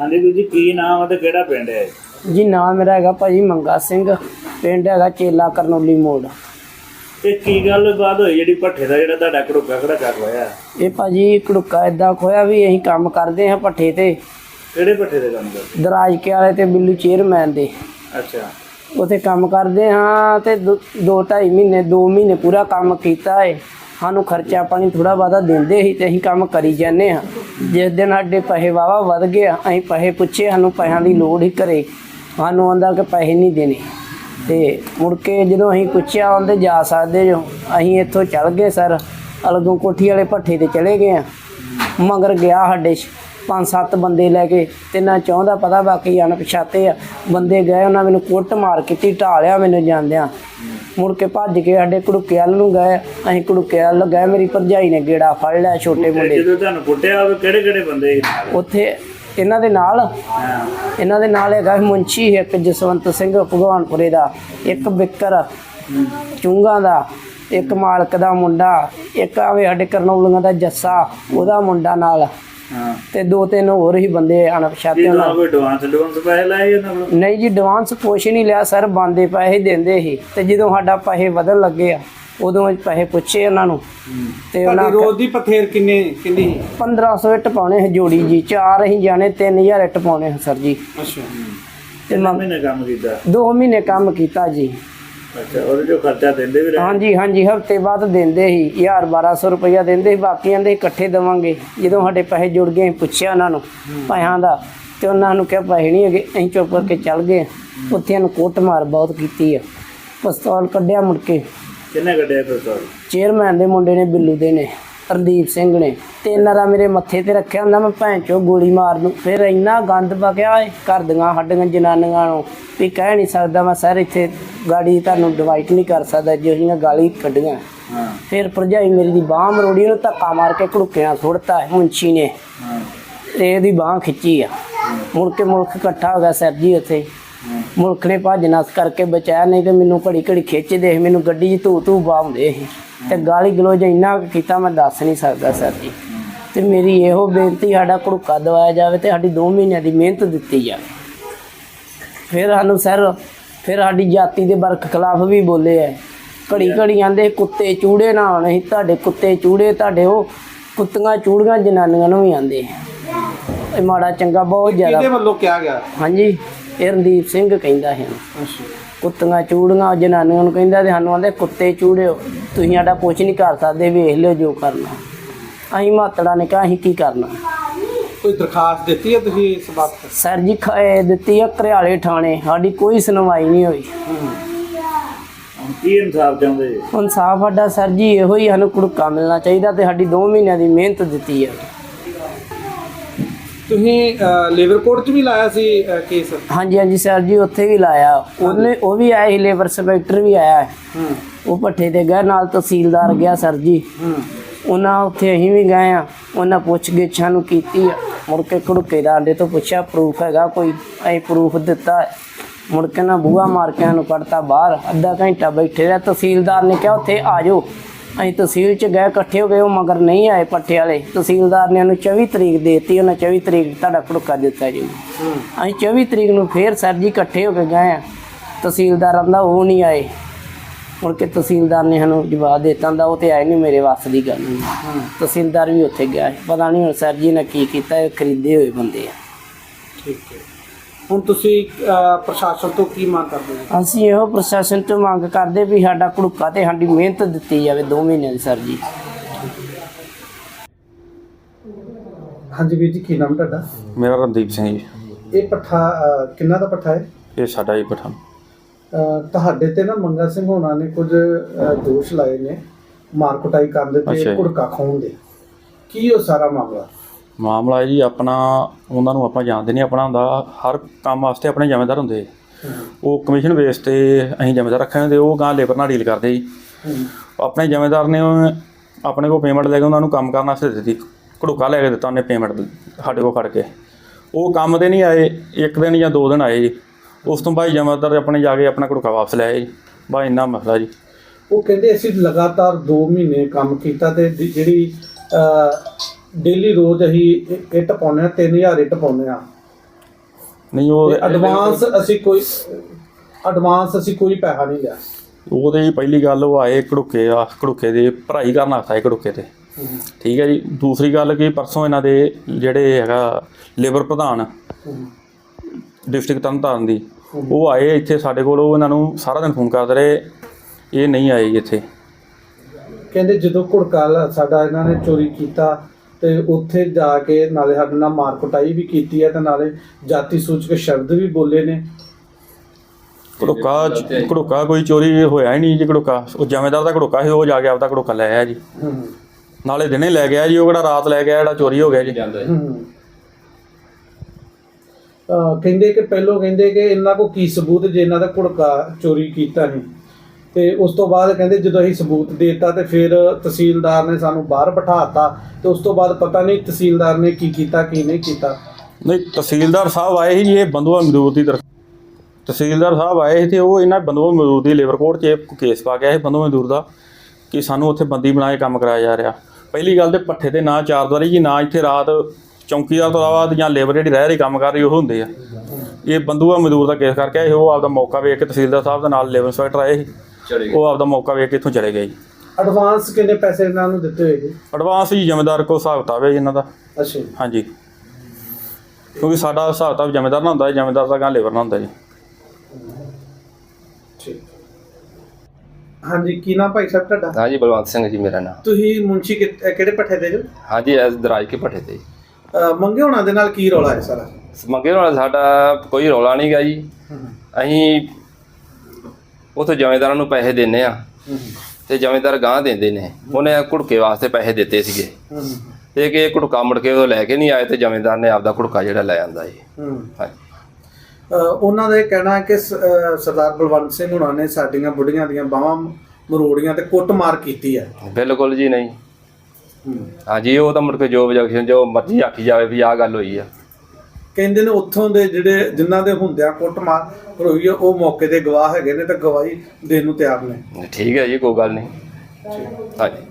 ਹਾਂਜੀ ਵੀਰ ਜੀ ਕੀ ਨਾਮ ਹੈ ਤੇ ਕਿਹੜਾ ਪਿੰਡ ਹੈ? ਜੀ ਨਾਮ ਮੇਰਾ ਹੈਗਾ ਭਾਜੀ ਮੰਗਾ ਸਿੰਘ ਪਿੰਡ ਹੈਗਾ ਚੇਲਾ ਕਰਨੋਲੀ ਮੋੜ। ਤੇ ਕੀ ਗੱਲ ਬਾਤ ਹੋਈ ਜਿਹੜੀ ਭੱਠੇ ਦਾ ਜਿਹੜਾ ਤੁਹਾਡਾ ਘੜੂਕਾ ਖੜਾ ਕਰ ਹੋਇਆ? ਇਹ ਭਾਜੀ ਕੜੁੱਕਾ ਇਦਾਂ ਖੋਇਆ ਵੀ ਅਸੀਂ ਕੰਮ ਕਰਦੇ ਹਾਂ ਪੱਠੇ ਤੇ। ਕਿਹੜੇ ਭੱਠੇ ਦੇ ਕੰਮ ਕਰਦੇ? ਦਰਾਜਕੇ ਵਾਲੇ ਤੇ ਬਿੱਲੂ ਚੇਅਰਮੈਨ ਦੇ। ਅੱਛਾ। ਉਥੇ ਕੰਮ ਕਰਦੇ ਹਾਂ ਤੇ 2 ਢਾਈ ਮਹੀਨੇ 2 ਮਹੀਨੇ ਪੂਰਾ ਕੰਮ ਕੀਤਾ ਏ। ਸਾਨੂੰ ਖਰਚਾ ਪਾਣੀ ਥੋੜਾ ਬਹੁਤਾ ਦਿੰਦੇ ਸੀ ਤੇ ਅਸੀਂ ਕੰਮ ਕਰੀ ਜਾਂਦੇ ਹਾਂ। ਜਿਸ ਦਿਨ ਸਾਡੇ ਪੈਸੇ ਵਾਵਾ ਵੱਧ ਗਏ, ਅਸੀਂ ਪੈਸੇ ਪੁੱਛੇ, ਸਾਨੂੰ ਪੈਸਿਆਂ ਦੀ ਲੋੜ ਹੀ ਘਰੇ। ਸਾਨੂੰ ਆਂਦਾ ਕਿ ਪੈਸੇ ਨਹੀਂ ਦੇਣੇ। ਤੇ ਮੁੜ ਕੇ ਜਦੋਂ ਅਸੀਂ ਪੁੱਛਿਆ ਉਹਦੇ ਜਾ ਸਕਦੇ ਜੋ ਅਸੀਂ ਇੱਥੋਂ ਚੱਲ ਗਏ ਸਰ। ਅਲਗੋਂ ਕੋਠੀ ਵਾਲੇ ਭੱਠੇ ਤੇ ਚਲੇ ਗਏ ਆ ਮਗਰ ਗਿਆ ਸਾਡੇ ਪੰਜ ਸੱਤ ਬੰਦੇ ਲੈ ਕੇ ਤੇ ਨਾ ਚਾਹੁੰਦਾ ਪਤਾ ਬਾਕੀ ਅਣਪਛਾਤੇ ਆ। ਬੰਦੇ ਗਏ, ਉਹਨਾਂ ਮੈਨੂੰ ਕੁੱਟ ਮਾਰ ਕੀਤੀ ਢਾਲਿਆ ਮੈਨੂੰ ਜਾਂਦਿਆਂ। ਮੁੜ ਕੇ ਭੱਜ ਕੇ ਸਾਡੇ ਕੁੜੁਕੇ ਵੱਲ ਨੂੰ ਗਏ ਅਸੀਂ ਕੁੜੁਕੇ ਵੱਲ ਗਏ ਮੇਰੀ ਭਰਜਾਈ ਨੇ ਗੇੜਾ ਫੜ ਲਿਆ ਛੋਟੇ ਮੁੰਡੇ ਜਦੋਂ ਤੁਹਾਨੂੰ ਕੁੱਟਿਆ ਉਹ ਕਿਹੜੇ ਕਿਹੜੇ ਬੰਦੇ ਸੀ ਨਾਲ? ਉੱਥੇ ਇਹਨਾਂ ਦੇ ਨਾਲ ਇਹਨਾਂ ਦੇ ਨਾਲ ਹੈਗਾ ਸੀ ਮੁੰਸ਼ੀ ਇੱਕ ਜਸਵੰਤ ਸਿੰਘ ਭਗਵਾਨਪੁਰੇ ਦਾ ਇੱਕ ਬਿੱਕਰ ਚੁੰਗਾ ਦਾ ਇੱਕ ਮਾਲਕ ਦਾ ਮੁੰਡਾ ਇੱਕ ਆਵੇ ਸਾਡੇ ਕਰਨੌਲੀਆਂ ਦਾ ਜੱਸਾ ਉਹਦਾ ਮੁੰਡਾ ਨਾਲ। ਹਾਂ। ਤੇ ਦੋ ਤਿੰਨ ਹੋਰ ਹੀ ਬੰਦੇ ਅਣਪਛਾਤੇ ਉਹਨਾਂ ਨਾ ਕੋਈ ਐਡਵਾਂਸ ਐਡਵਾਂਸ ਪੈਸੇ ਲਾਏ ਉਹਨਾਂ ਕੋਲ? ਨਹੀਂ ਜੀ ਐਡਵਾਂਸ ਕੁਛ ਨਹੀਂ ਲਿਆ ਸਰ ਬੰਦੇ ਪੈਸੇ ਦਿੰਦੇ ਸੀ। ਤੇ ਜਦੋਂ ਸਾਡਾ ਪੈਸੇ ਵਧਣ ਲੱਗੇ ਆ ਉਦੋਂ ਅਸੀਂ ਪੈਸੇ ਪੁੱਛੇ ਉਹਨਾਂ ਨੂੰ। ਤੇ ਉਹਨਾਂ ਰੋਜ਼ ਦੀ ਪਥੇਰ ਕਿੰਨੇ ਕਿੰਨੀ? 1500 ਇੱਟ ਪਾਉਣੇ ਸੀ ਜੋੜੀ ਜੀ ਚਾਰ ਅਸੀਂ ਜਾਣੇ 3000 ਇੱਟ ਪਾਉਣੇ ਸਰ ਜੀ। ਅੱਛਾ। ਤੇ ਕਿੰਨੇ ਮਹੀਨੇ ਕੰਮ ਕੀਤਾ? ਦੋ ਮਹੀਨੇ ਕੰਮ ਕੀਤਾ ਜੀ। ਅੱਛਾ ਉਹਦੇ ਜੋ ਖਰਚਾ ਦਿੰਦੇ ਵੀ ਰਹੇ ਹਾਂਜੀ ਹਾਂਜੀ ਹਫ਼ਤੇ ਬਾਅਦ ਦਿੰਦੇ ਸੀ 1000 1200 ਰੁਪਇਆ ਦਿੰਦੇ ਸੀ ਬਾਕੀ ਕਹਿੰਦੇ ਇਕੱਠੇ ਦੇਵਾਂਗੇ। ਜਦੋਂ ਸਾਡੇ ਪੈਸੇ ਜੁੜ ਗਏ ਅਸੀਂ ਪੁੱਛਿਆ ਉਹਨਾਂ ਨੂੰ ਪੈਸਿਆਂ ਦਾ ਤੇ ਉਹਨਾਂ ਨੂੰ ਕਿਹਾ ਪੈਸੇ ਨਹੀਂ ਹੈਗੇ ਅਸੀਂ ਚੁੱਪ ਕਰਕੇ ਚੱਲ ਗਏ। ਉੱਥੇ ਨੂੰ ਕੁੱਟਮਾਰ ਬਹੁਤ ਕੀਤੀ ਆ। ਪਿਸਤੌਲ ਕੱਢਿਆ ਮੁੜ ਕੇ। ਕਿੰਨੇ ਕੱਢਿਆ ਸੌਰੀ ਚੇਅਰਮੈਨ ਦੇ ਮੁੰਡੇ ਨੇ ਬਿੱਲੂ ਦੇ ਨੇ। ਹਰਦੀਪ ਸਿੰਘ ਨੇ ਤੇ ਇਹਨਾਂ ਦਾ ਮੇਰੇ ਮੱਥੇ ਤੇ ਰੱਖਿਆ ਹੁੰਦਾ ਮੈਂ ਭੈਣ ਚੋ ਗੋਲੀ ਮਾਰ ਦੂੰ ਫਿਰ ਇੰਨਾ ਗੰਦ ਬਕਿਆ ਏ ਘਰ ਦੀਆਂ ਹੱਡੀਆਂ ਜਨਾਨੀਆਂ ਨੂੰ ਵੀ ਕਹਿ ਨਹੀਂ ਸਕਦਾ ਮੈਂ ਸਰ ਇੱਥੇ ਗਾੜੀ ਤੁਹਾਨੂੰ ਡਿਵਾਈਟ ਨਹੀਂ ਕਰ ਸਕਦਾ ਜਿਹੜੀਆਂ ਗਾਲੀ ਕੱਢੀਆਂ। ਫਿਰ ਭਰਜਾਈ ਮੇਰੀ ਦੀ ਬਾਹ ਮਰੋੜੀ ਉਹਨੂੰ ਧੱਕਾ ਮਾਰ ਕੇ ਘੜੁੱਕਿਆਂ ਸੁੱਟਤਾ ਮੁੰਚੀ ਨੇ। ਤੇ ਇਹਦੀ ਬਾਹ ਖਿੱਚੀ ਆ। ਮੁੜ ਕੇ ਮੁਲਕ ਇਕੱਠਾ ਹੋ ਗਿਆ ਸਰ ਜੀ ਉੱਥੇ। ਮੁਲਕ ਨੇ ਭੱਜ ਨਸ ਕਰਕੇ ਬਚਾਇਆ ਨਹੀਂ ਤੇ ਮੈਨੂੰ ਘੜੀ ਘੜੀ ਖਿੱਚਦੇ ਮੈਨੂੰ ਗੱਡੀ 'ਚ ਧੂ ਧੂ ਬਾਉਂਦੇ ਸੀ। ਤੇ ਗਾਲੀ ਗਲੋਜ ਇੰਨਾ ਕੀਤਾ ਮੈਂ ਦੱਸ ਨਹੀਂ ਸਕਦਾ ਸਰ ਜੀ। ਤੇ ਮੇਰੀ ਇਹੋ ਬੇਨਤੀ ਸਾਡਾ ਘੜੁੱਕਾ ਦਵਾਇਆ ਜਾਵੇ ਤੇ ਸਾਡੀ 2 ਮਹੀਨਿਆਂ ਦੀ ਮਿਹਨਤ ਦਿੱਤੀ ਜਾਵੇ। ਫਿਰ ਸਾਨੂੰ ਸਰ ਫਿਰ ਸਾਡੀ ਜਾਤੀ ਦੇ ਬਰਖ ਖਿਲਾਫ ਵੀ ਬੋਲੇ ਐ। ਘੜੀ ਘੜੀ ਆਂਦੇ ਕੁੱਤੇ ਚੂੜੇ ਨਾ ਆਉਣ ਅਸੀਂ ਤੁਹਾਡੇ ਕੁੱਤੇ ਚੂੜੇ ਤੁਹਾਡੇ ਉਹ ਕੁੱਤੀਆਂ ਚੂੜੀਆਂ ਜਨਾਨੀਆਂ ਨੂੰ ਵੀ ਆਂਦੇ ਇਹ ਮਾੜਾ ਚੰਗਾ ਬਹੁਤ ਕਿਹਦੇ ਜ਼ਿਆਦਾ ਵੱਲੋਂ ਕਿਹਾ ਗਿਆ? ਹਾਂਜੀ ਇਹ ਰਣਦੀਪ ਸਿੰਘ ਕਹਿੰਦਾ ਹੈ। ਅੱਛਾ। ਕੁੱਤੀਆਂ ਚੂੜੀਆਂ ਜਨਾਨੀਆਂ ਨੂੰ ਕਹਿੰਦਾ ਤੇ ਸਾਨੂੰ ਆਂਦੇ ਕੁੱਤੇ ਚੂੜਿਓ ਤੁਸੀਂ ਸਾਡਾ ਕੁਝ ਨਹੀਂ ਕਰ ਸਕਦੇ ਵੇਖ ਲਿਓ ਜੋ ਕਰਨਾ। ਅਸੀਂ ਮਾਤੜਾ ਨੇ ਕਿਹਾ ਅਸੀਂ ਕੀ ਕਰਨਾ? ਕੋਈ ਦਰਖਾਸਤ ਦਿੱਤੀ ਹੈ ਤੁਸੀਂ ਇਸ ਬਾਤ ਸਰ ਜੀ ਖ- ਇਹ ਦਿੱਤੀ ਆ ਘਰਿਆਲੇ ਥਾਣੇ ਸਾਡੀ ਕੋਈ ਸੁਣਵਾਈ ਨਹੀਂ ਹੋਈ। ਹੁਣ ਕੀ ਇਨਸਾਫ ਚਾਹੁੰਦੇ? ਜੀ? ਇਨਸਾਫ ਸਾਡਾ ਸਰ ਜੀ ਇਹੋ ਹੀ ਸਾਨੂੰ ਕੁੜਕਾ ਮਿਲਣਾ ਚਾਹੀਦਾ ਤੇ ਸਾਡੀ 2 ਮਹੀਨਿਆਂ ਦੀ ਮਿਹਨਤ ਦਿੱਤੀ ਹੈ ਤੁਸੀਂ ਲੇਬਰ ਕੋਰਟ 'ਚ ਵੀ ਲਾਇਆ ਸੀ ਕੇਸ ਹਾਂਜੀ ਹਾਂਜੀ ਸਰ ਜੀ ਉੱਥੇ ਵੀ ਲਾਇਆ। ਉਹਨੇ ਉਹ ਵੀ ਆਇਆ ਸੀ ਲੇਬਰ ਇੰਸਪੈਕਟਰ ਵੀ ਆਇਆ। ਹੂੰ। ਉਹ ਪੱਠੇ ਤੇ ਗਿਆ ਨਾਲ ਤਹਿਸੀਲਦਾਰ ਗਿਆ ਸਰ ਜੀ। ਉਹਨਾਂ ਉੱਥੇ ਅਸੀਂ ਵੀ ਗਏ ਆ ਉਹਨਾਂ ਪੁੱਛ ਗਿੱਛਾਂ ਨੂੰ ਕੀਤੀ ਆ। ਮੁੜ ਕੇ ਘੜੁੱਕੇ ਦਾ ਆਂਡੇ ਤੋਂ ਪੁੱਛਿਆ ਪ੍ਰੂਫ ਹੈਗਾ ਕੋਈ? ਅਸੀਂ ਪ੍ਰੂਫ ਦਿੱਤਾ। ਮੁੜ ਕੇ ਨਾ ਬੂਹਾ ਮਾਰ ਕੇ ਸਾਨੂੰ ਕੱਢਤਾ ਬਾਹਰ। ਅੱਧਾ ਘੰਟਾ ਬੈਠੇ ਰਿਹਾ। ਤਹਿਸੀਲਦਾਰ ਨੇ ਕਿਹਾ ਉੱਥੇ ਆ ਜਾਓ। ਅਸੀਂ ਤਹਿਸੀਲ ਚ ਗਏ ਇਕੱਠੇ ਹੋ ਗਏ ਉਹ ਮਗਰ ਨਹੀਂ ਆਏ ਪੱਠੇ ਵਾਲੇ। ਤਹਿਸੀਲਦਾਰ ਨੇ ਉਹਨੂੰ 24 ਤਰੀਕ ਦੇਤੀ ਉਹਨਾਂ 24 ਤਰੀਕ ਤੁਹਾਡਾ ਘੜੁੱਕਾ ਦਿੱਤਾ ਜੀ। ਅਸੀਂ 24 ਤਰੀਕ ਨੂੰ ਫੇਰ ਸਰ ਜੀ ਇਕੱਠੇ ਹੋ ਕੇ ਗਏ ਆ। ਤਹਿਸੀਲਦਾਰ ਆਂਦਾ ਉਹ ਨਹੀਂ ਆਏ। ਮੁੜ ਕੇ ਤਹਿਸੀਲਦਾਰ ਨੇ ਸਾਨੂੰ ਜਵਾਬ ਦੇ ਦਿੱਤਾ ਦਾ ਉਹ ਤੇ ਆਏ ਨਹੀਂ ਮੇਰੇ ਵੱਸ ਦੀ ਗੱਲ ਤਹਿਸੀਲਦਾਰ ਵੀ ਉੱਥੇ ਗਿਆ। ਪਤਾ ਨਹੀਂ ਹੁਣ ਸਰ ਜੀ ਨੇ ਕੀ ਕੀਤਾ ਇਹ ਖਰੀਦੇ ਹੋਏ ਬੰਦੇ ਆ। ਠੀਕ ਹੈ। ਹੁਣ ਤੁਸੀਂ ਅਹ, ਪ੍ਰਸ਼ਾਸਨ ਤੋਂ ਕੀ ਮੰਗ ਕਰਦੇ ਹੋ? ਅਸੀਂ ਇਹੋ ਪ੍ਰਸ਼ਾਸਨ ਤੋਂ ਮੰਗ ਕਰਦੇ ਵੀ ਸਾਡਾ ਘੜੁੱਕਾ ਤੇ ਸਾਡੀ ਮਿਹਨਤ ਦਿੱਤੀ ਜਾਵੇ 2 ਮਹੀਨਿਆਂ ਦੀ ਸਰ ਜੀ। ਹਾਂਜੀ ਵੀਰ ਜੀ ਕੀ ਨਾਮ ਤੁਹਾਡਾ? ਮੇਰਾ ਰਣਦੀਪ ਸਿੰਘ ਜੀ। ਇਹ ਪੱਠਾ ਕਿੰਨਾ ਦਾ ਪੱਠਾ ਹੈ? ਇਹ ਸਾਡਾ ਹੀ ਪਠਾਨ ਅਹ ਤੁਹਾਡੇ ਤੇ ਨਾ ਮੰਗਾ ਸਿੰਘ ਹੋਣਾ ਨੇ ਕੁਝ ਅਹ, ਦੋਸ਼ ਲਾਏ ਨੇ ਮਾਰ ਕੁਟਾਈ ਕਰਨ ਦੇ ਅੱਛਾ ਤੇ ਜੀ। ਕੁੜਕਾ ਖਾਉਣ ਦੇ। ਕੀ ਉਹ ਸਾਰਾ ਮਾਮਲਾ? ਮਾਮਲਾ ਜੀ ਆਪਣਾ ਉਹਨਾਂ ਨੂੰ ਆਪਾਂ ਜਾਣਦੇ ਨਹੀਂ ਆਪਣਾ ਹੁੰਦਾ ਹਰ ਕੰਮ ਵਾਸਤੇ ਆਪਣੇ ਜ਼ਿੰਮੇਦਾਰ ਹੁੰਦੇ। ਉਹ ਕਮਿਸ਼ਨ ਬੇਸ ਤੇ ਅਸੀਂ ਜ਼ਿੰਮੇਦਾਰ ਰੱਖੇ ਹੁੰਦੇ ਉਹ ਗਾਂ ਲੇਬਰ ਨਾਲ ਡੀਲ ਕਰਦੇ ਜੀ। ਆਪਣੇ ਜ਼ਿੰਮੇਦਾਰ ਨੇ ਆਪਣੇ ਕੋਲ ਪੇਮੈਂਟ ਲੈ ਕੇ ਉਹਨਾਂ ਨੂੰ ਕੰਮ ਕਰਨ ਵਾਸਤੇ ਦਿੱਤੀ। ਘੜੂਕਾ ਲੈ ਕੇ ਦਿੱਤਾ ਉਹਨੇ ਪੇਮੈਂਟ ਸਾਡੇ ਕੋਲ ਫੜ ਕੇ। ਉਹ ਕੰਮ ਤੇ ਨਹੀਂ ਆਏ ਇੱਕ ਦਿਨ ਜਾਂ ਦੋ ਦਿਨ ਆਏ ਜੀ। ਉਸ ਤੋਂ ਬਾਅਦ ਜ਼ਿੰਮੇਦਾਰ ਆਪਣੇ ਜਾ ਕੇ ਆਪਣਾ ਘੜੂਕਾ ਵਾਪਸ ਲੈ ਆਏ ਜੀ। ਬਸ ਇੰਨਾ ਮਸਲਾ ਜੀ। ਉਹ ਕਹਿੰਦੇ ਅਸੀਂ ਲਗਾਤਾਰ 2 ਮਹੀਨੇ ਕੰਮ ਕੀਤਾ ਤੇ ਜਿਹੜੀ ਡੇਲੀ ਰੋਜ਼ ਅਸੀਂ ਇੱਟ ਪਾਉਂਦੇ ਆ 3000 ਇੱਟ ਪਾਉਂਦੇ ਆ ਨਹੀਂ ਉਹ ਐਡਵਾਂਸ ਅਸੀਂ ਕੋਈ ਐਡਵਾਂਸ ਅਸੀਂ ਕੋਈ ਪੈਸਾ ਨਹੀਂ ਲਿਆ। ਉਹਦੇ ਜੀ ਪਹਿਲੀ ਗੱਲ ਉਹ ਆਏ ਘੜੁੱਕੇ ਆ ਘੜੁੱਕੇ ਦੀ ਭਰਾਈ ਕਰਨ ਆਖਦਾ ਹੈ ਘੜੁੱਕੇ ਤੇ। ਠੀਕ ਹੈ ਜੀ। ਦੂਸਰੀ ਗੱਲ ਕਿ ਪਰਸੋਂ ਇਹਨਾਂ ਦੇ ਜਿਹੜੇ ਹੈਗਾ ਲੇਬਰ ਪ੍ਰਧਾਨ ਡਿਸਟ੍ਰਿਕਟ ਤਰਨਤਾਰਨ ਦੀ ਉਹ ਆਏ ਇੱਥੇ ਸਾਡੇ ਕੋਲ ਉਹ ਇਹਨਾਂ ਨੂੰ ਸਾਰਾ ਦਿਨ ਫੋਨ ਕਰਦੇ ਰਹੇ ਇਹ ਨਹੀਂ ਆਏ ਇੱਥੇ। ਕਹਿੰਦੇ ਜਦੋਂ ਘੁੜਕਾ ਸਾਡਾ ਇਹਨਾਂ ਨੇ ਚੋਰੀ ਕੀਤਾ ਤੇ ਉੱਥੇ ਜਾ ਕੇ ਨਾਲੇ ਸਾਡੇ ਨਾਲ ਮਾਰ ਕੁਟਾਈ ਵੀ ਕੀਤੀ ਹੈ ਤੇ ਨਾਲੇ ਜਾਤੀ ਸੂਚਕ ਸ਼ਬਦ ਵੀ ਬੋਲੇ ਨੇ। ਘੜੁੱਕਾ ਘੜੁੱਕਾ ਕੋਈ ਚੋਰੀ ਹੋਇਆ ਹੀ ਨਹੀਂ ਜੀ ਘੜੁੱਕਾ। ਉਹ ਜਮੇਦਾਰ ਦਾ ਘੜੁੱਕਾ ਸੀ ਉਹ ਜਾ ਕੇ ਆਪਦਾ ਘੜੁੱਕਾ ਲੈ ਆਇਆ ਜੀ। ਨਾਲੇ ਦਿਨੇ ਲੈ ਗਿਆ ਜੀ ਉਹ ਕਿਹੜਾ ਰਾਤ ਲੈ ਗਿਆ ਜਿਹੜਾ ਚੋਰੀ ਹੋ ਗਿਆ ਜੀ। ਕਹਿੰਦੇ ਕਿ ਪਹਿਲੋਂ ਕਹਿੰਦੇ ਕਿ ਇਹਨਾਂ ਕੋ ਕੀ ਸਬੂਤ ਜੇ ਇਹਨਾਂ ਦਾ ਘੁੜਕਾ ਚੋਰੀ ਕੀਤਾ ਨਹੀਂ। ਤੇ ਉਸ ਤੋਂ ਬਾਅਦ ਕਹਿੰਦੇ ਜਦੋਂ ਅਸੀਂ ਸਬੂਤ ਦੇਤਾ ਤੇ ਫਿਰ ਤਹਿਸੀਲਦਾਰ ਨੇ ਸਾਨੂੰ ਬਾਹਰ ਬਿਠਾਤਾ ਤੇ ਉਸ ਤੋਂ ਬਾਅਦ ਪਤਾ ਨਹੀਂ ਤਹਿਸੀਲਦਾਰ ਨੇ ਕੀ ਕੀਤਾ, ਕੀ ਨਹੀਂ ਕੀਤਾ। ਨਹੀਂ, ਤਹਿਸੀਲਦਾਰ ਸਾਹਿਬ ਆਏ ਸੀ ਜੀ, ਇਹ ਬੰਦੂਆ ਮਜ਼ਦੂਰ ਦੀ ਤਰਫ ਤਹਿਸੀਲਦਾਰ ਸਾਹਿਬ ਆਏ ਸੀ ਤੇ ਉਹ ਇਹਨਾਂ ਬੰਦੂਆ ਮਜ਼ਦੂਰ ਦੀ ਲੇਬਰ ਕੋਰਟ 'ਚ ਕੇਸ ਪਾ ਗਿਆ ਸੀ ਬੰਦੂਆ ਮਜ਼ਦੂਰ ਦਾ ਕਿ ਸਾਨੂੰ ਉੱਥੇ ਬੰਦੀ ਬਣਾ ਕੇ ਕੰਮ ਕਰਾਇਆ ਜਾ ਰਿਹਾ। ਪਹਿਲੀ ਗੱਲ ਤੇ ਪੱਠੇ ਤੇ ਨਾ ਚਾਰਦਾਰੀ ਜੀ, ਨਾ ਇੱਥੇ ਰਾਤ ਚੌਂਕੀਦਾਰ ਤੋਂ ਇਲਾਵਾ ਜਾਂ ਲੇਬਰ ਜਿਹੜੀ ਰਹਿ ਰਹੀ ਕੰਮ ਕਰ ਰਹੀ ਉਹ ਹੁੰਦੇ ਆ। ਇਹ ਬੰਦੂਆ ਮਜ਼ਦੂਰ ਦਾ ਕੇਸ ਕਰਕੇ ਆਏ ਉਹ ਆਪਦਾ ਮੌਕਾ ਵੇਖ ਕੇ ਤਹਿਸੀਲਦਾਰ ਸਾਹਿਬ ਦੇ ਨਾਲ ਲੇਬਰ ਇੰਸਪੈਕਟਰ ਆਏ ਸੀ। ਉਹ ਆਪਦਾ ਮੌਕਾ ਵੇਖ ਕੇ ਇੱਥੋਂ ਚਲੇ ਗਏ ਜੀ। ਐਡਵਾਂਸ ਕਿੰਨੇ ਪੈਸੇ ਇਹਨਾਂ ਨੂੰ ਦਿੱਤੇ ਹੋਏ ਜੀ? ਐਡਵਾਂਸ ਜੀ ਜ਼ਿੰਮੇਦਾਰ ਕੋ ਹਿਸਾਬ ਕਿਤਾਬ ਹੈ ਜੀ ਇਹਨਾਂ ਦਾ। ਅੱਛਾ ਹਾਂਜੀ। ਕਿਉਂਕਿ ਸਾਡਾ ਹਿਸਾਬ ਕਿਤਾਬ ਜ਼ਿੰਮੇਦਾਰ ਨਾਲ ਹੁੰਦਾ ਹੈ ਜ਼ਿੰਮੇਦਾਰ ਦਾ ਗਾਂ ਲੇਬਰ ਨਾਲ ਹੁੰਦਾ ਜੀ। ਠੀਕ। ਹਾਂਜੀ ਕੀ ਨਾਮ ਭਾਈ ਸਾਹਿਬ ਤੁਹਾਡਾ? ਹਾਂਜੀ ਬਲਵੰਤ ਸਿੰਘ ਜੀ ਮੇਰਾ ਨਾਮ। ਤੁਸੀਂ ਮੁੰਸ਼ੀ ਅਹ ਕਿਹੜੇ ਪੱਠੇ ਦੇ ਜੋ? ਹਾਂਜੀ ਐਸ ਦਰਾਜ ਕੇ ਭੱਠੇ ਤੇ ਜੀ। ਅਹ ਮੰਗੇ ਹੋਣਾ ਦੇ ਨਾਲ ਕੀ ਰੌਲਾ ਹੈ ਸਾਰਾ? ਮੰਗੇ ਨਾਲ ਸਾਡਾ ਕੋਈ ਰੌਲਾ ਨਹੀਂ ਗਾ ਜੀ ਅਸੀਂ ਉਥੋਂ ਜਮੇਦਾਰਾਂ ਨੂੰ ਪੈਸੇ ਦਿੰਨੇ ਆ। ਤੇ ਜਮੇਦਾਰ ਗਾਂ ਦਿੰਦੇ ਨੇ। ਉਹਨੇ ਕੁੜਕੇ ਵਾਸਤੇ ਪੈਸੇ ਦਿੱਤੇ ਸੀਗੇ। ਤੇ ਕਿ ਇਹ ਕੁੜਕਾ ਮੁੜ ਕੇ ਉਹ ਲੈ ਕੇ ਨਹੀਂ ਆਏ ਤੇ ਜਮੇਦਾਰ ਨੇ ਆਪਦਾ ਕੁੜਕਾ ਜਿਹੜਾ ਲੈ ਆਂਦਾ ਜੀ ਹਾਂਜੀ। ਉਹਨਾਂ ਦਾ ਇਹ ਕਹਿਣਾ ਹੈ ਕਿ ਸਰਦਾਰ ਬਲਵੰਤ ਸਿੰਘ ਹੁਣਾਂ ਨੇ ਸਾਡੀਆਂ ਬੁੱਢੀਆਂ ਦੀਆਂ ਬਾਹਾਂ ਮਰੋੜੀਆਂ ਤੇ ਕੁੱਟਮਾਰ ਕੀਤੀ ਹੈ। ਬਿਲਕੁਲ ਜੀ ਨਹੀਂ। ਹਾਂਜੀ ਉਹ ਤਾਂ ਮੁੜ ਕੇ ਜੋ objection ਜੋ ਮਰਜ਼ੀ ਆਖੀ ਜਾਵੇ ਵੀ ਆਹ ਗੱਲ ਹੋਈ ਆ। ਕਹਿੰਦੇ ਨੇ ਉੱਥੋਂ ਦੇ ਜਿਹੜੇ ਜਿਨ੍ਹਾਂ ਦੇ ਹੁੰਦਿਆਂ ਕੁੱਟਮਾਰ ਹੋਈ ਹੈ ਉਹ ਮੌਕੇ ਦੇ ਗਵਾਹ ਹੈਗੇ ਨੇ ਤਾਂ ਗਵਾਹੀ ਦੇਣ ਨੂੰ ਤਿਆਰ ਨੇ। ਠੀਕ ਹੈ ਜੀ, ਕੋਈ ਗੱਲ ਨਹੀਂ। ਹਾਂਜੀ।